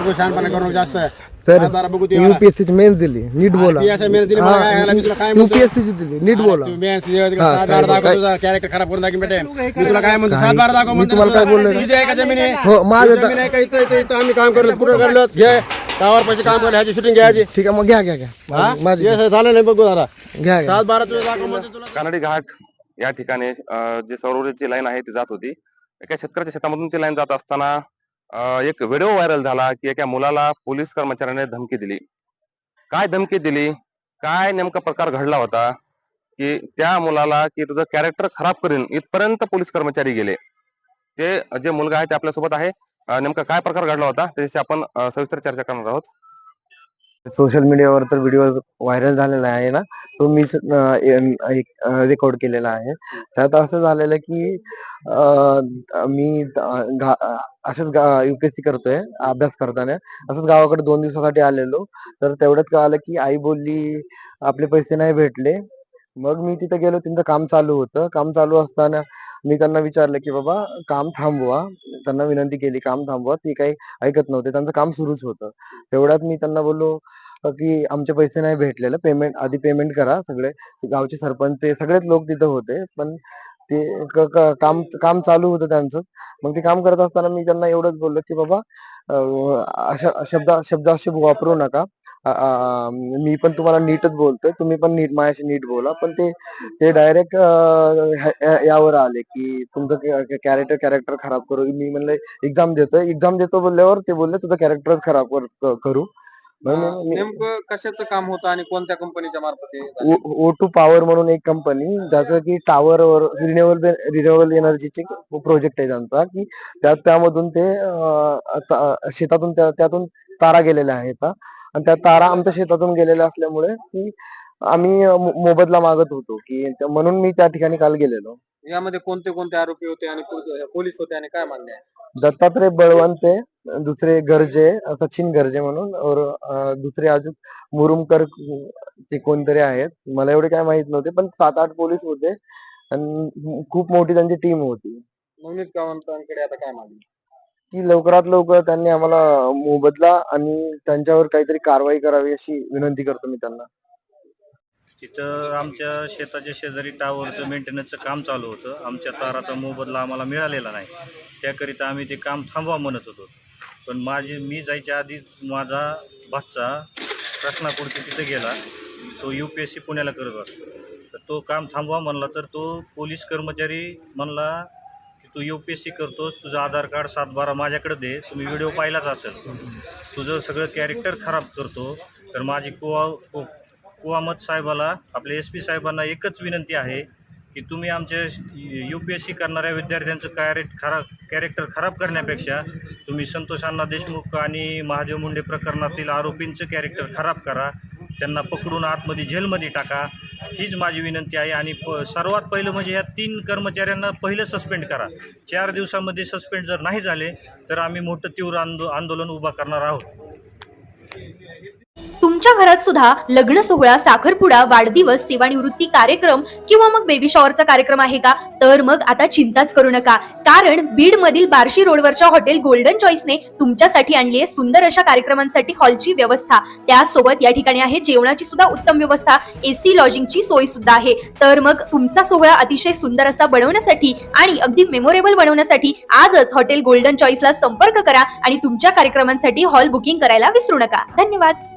बघू शहाणपणा करू नको जास्त तर सात बारा बघू ते मला. युपीएससी ची मेन्स दिली नीट बोला मेहनत दिली मला काय घालायला, मी तुला काय म्हणतो? युपीएससी ची दिली नीट बोला तू? हा, सात काय बारा दाखव काय- तुझा कॅरेक्टर खराब करून दाखव बेटे मी तुला काय म्हणतो सात बारा दाखव मी म्हणतो तुम्हाला तुला. काय बोललोय ना? तुझी आहे का जमीन आहे? हो, माझं तुझी जमीन आहे का इथं इथं इथं आम्ही काम करलो कुठं करलो घे पैसे काम करले ह्याची शूटिंग घ्यायची ठीक आहे मग घ्या घ्या घ्या हा? माझी- माझी हे झालं नाही बघू जरा घ्या घ्या सात बारा तुझं दाखव म्हणतो तुला कानडी घाट या ठिकाणी अं, जे सौरऊर्जेची लाईन आहे ती जात होती एका शेतकऱ्याच्या शेतामधून ती लाईन जात असताना एक व्हिडिओ व्हायरल झाला की एका मुलाला पोलीस कर्मचाऱ्याने धमकी दिली. काय धमकी दिली? काय नेमका प्रकार घडला होता? की त्या मुलाला की तुझं कॅरेक्टर खराब करीन इथपर्यंत पोलीस कर्मचारी गेले. ते जे मुलगा आहे ते आपल्यासोबत आहे. नेमका काय प्रकार घडला होता? त्याच्याशी आपण सविस्तर चर्चा करणार आहोत. सोशल मीडियावर तर व्हिडिओ व्हायरल झालेला आहे ना तो मी रेकॉर्ड केलेला आहे. त्यात असं झालेलं की मी असंच युपीएससी करतोय अभ्यास करताना. असंच गावाकडे दोन दिवसासाठी आलेलो. तर तेवढ्यात कळालं की आई बोलली आपले पैसे नाही भेटले. मग मी तिथे गेलो त्यांचं काम चालू होतं. काम चालू असताना मी त्यांना विचारलं की बाबा काम थांबवा. त्यांना विनंती केली काम थांबवा ते काही ऐकत नव्हते. त्यांचं काम सुरूच होतं. तेवढ्यात मी त्यांना बोललो की आमचे पैसे नाही भेटलेले. पेमेंट आधी पेमेंट करा सगळे. गावचे सरपंच सगळेच लोक तिथं होते. पण ते काम काम चालू होतं त्यांचं. मग ते काम करत असताना मी त्यांना एवढंच बोललो की बाबा अशा शब्द शब्दाशी वापरू नका. मी पण तुम्हाला नीटच बोलतोय तुम्ही पण नीट माझ्याशी नीट बोला. पण ते ते डायरेक्ट यावर आले की तुमचं कॅरेक्टर कॅरेक्टर खराब करू. मी म्हणलं एक्झाम देतोय. एक्झाम देतो बोलल्यावर ते बोलले तुझं कॅरेक्टरच खराब कर- करू. नेमकं कशाचं काम होतं आणि कोणत्या कंपनीच्या मार्फत? ओ टू पॉवर म्हणून एक कंपनी ज्याचं की टावर वर रिन्युएबल रिन्युएबल एनर्जीचे प्रोजेक्ट आहे त्यांचा की त्या त्यामधून ते शेतातून त्या- त्यातून तारा गेलेल्या आहेत. आणि त्या तारा आमच्या शेतातून गेलेल्या असल्यामुळे की आम्ही मोबदला मागत होतो की म्हणून मी त्या ठिकाणी काल गेलेलो यामध्ये कोणते कोणते आरोपी होते आणि पोल- पोलीस होते आणि काय मान्य आहे? दत्तात्रय बळवंते दुसरे गरजे सचिन गरजे म्हणून और अं, दुसरे अजून मुरुमकर ते कोणतरी आहेत. मला एवढे काय माहीत नव्हते पण सात आठ पोलीस होते आणि खूप मोठी त्यांची टीम होती. नवनीत गावंतांकडे आता काय मागणी की लवकरात लवकर त्यांनी आम्हाला मोबदला आणि त्यांच्यावर काहीतरी कारवाई करावी अशी विनंती करतो मी त्यांना. तिथं आमच्या शेताच्या शेजारी टावरचं मेंटेनन्सचं काम चालू होतं. आमच्या ताराचा मोबदला आम्हाला मिळालेला नाही. त्याकरिता आम्ही ते काम थांबवा म्हणत होतो. पण माझी मी जायच्या आधीच माझा भाचा प्रश्नापुरती तिथं गेला. तो यू पी एस सी पुण्याला करत असतो तर तो काम थांबवा म्हणला तर तो पोलीस कर्मचारी म्हणला की तू यू पी एस सी करतोस तुझं आधार कार्ड सात बारा माझ्याकडे दे. तुम्ही व्हिडिओ पाहिलाच असेल. तुझं सगळं कॅरेक्टर खराब करतो. तर माझी कुवा कु कुवामत साहेबाला आपल्या एस पी साहेबांना एकच विनंती आहे की तुम्ही आमच्या यू पी एस सी करणाऱ्या विद्यार्थ्यांचं कॅरेट खराब कॅरेक्टर खराब करण्यापेक्षा तुम्ही संतोष अण्णा देशमुख आणि महादेव मुंडे प्रकरणातील आरोपींचं कॅरेक्टर खराब करा त्यांना पकडून आतमध्ये जेलमध्ये टाका हीच माझी विनंती आहे. आणि प सर्वात पहिलं म्हणजे ह्या तीन कर्मचाऱ्यांना पहिलं सस्पेंड करा. चार दिवसामध्ये सस्पेंड जर नाही झाले तर आम्ही मोठं तीव्र आंदो आंदोलन उभा करणार आहोत. तुमच्या घरात सुद्धा लग्न सोहळा साखरपुडा वाढदिवस सेवानिवृत्ती कार्यक्रम किंवा मग बेबी शॉवरचा कार्यक्रम आहे का? तर मग आता चिंताच करू नका. कारण बीड मधील बार्शी रोडवरच्या हॉटेल गोल्डन चॉईसने तुमच्यासाठी आणली आहे सुंदर अशा कार्यक्रमांसाठी हॉलची व्यवस्था. त्यासोबत या ठिकाणी आहे जेवणाची सुद्धा उत्तम व्यवस्था. एसी लॉजिंगची सोय सुद्धा आहे. तर मग तुमचा सोहळा अतिशय सुंदर असा बनवण्यासाठी आणि अगदी मेमोरेबल बनवण्यासाठी आजच हॉटेल गोल्डन चॉईसला संपर्क करा आणि तुमच्या कार्यक्रमांसाठी हॉल बुकिंग करायला विसरू नका. धन्यवाद.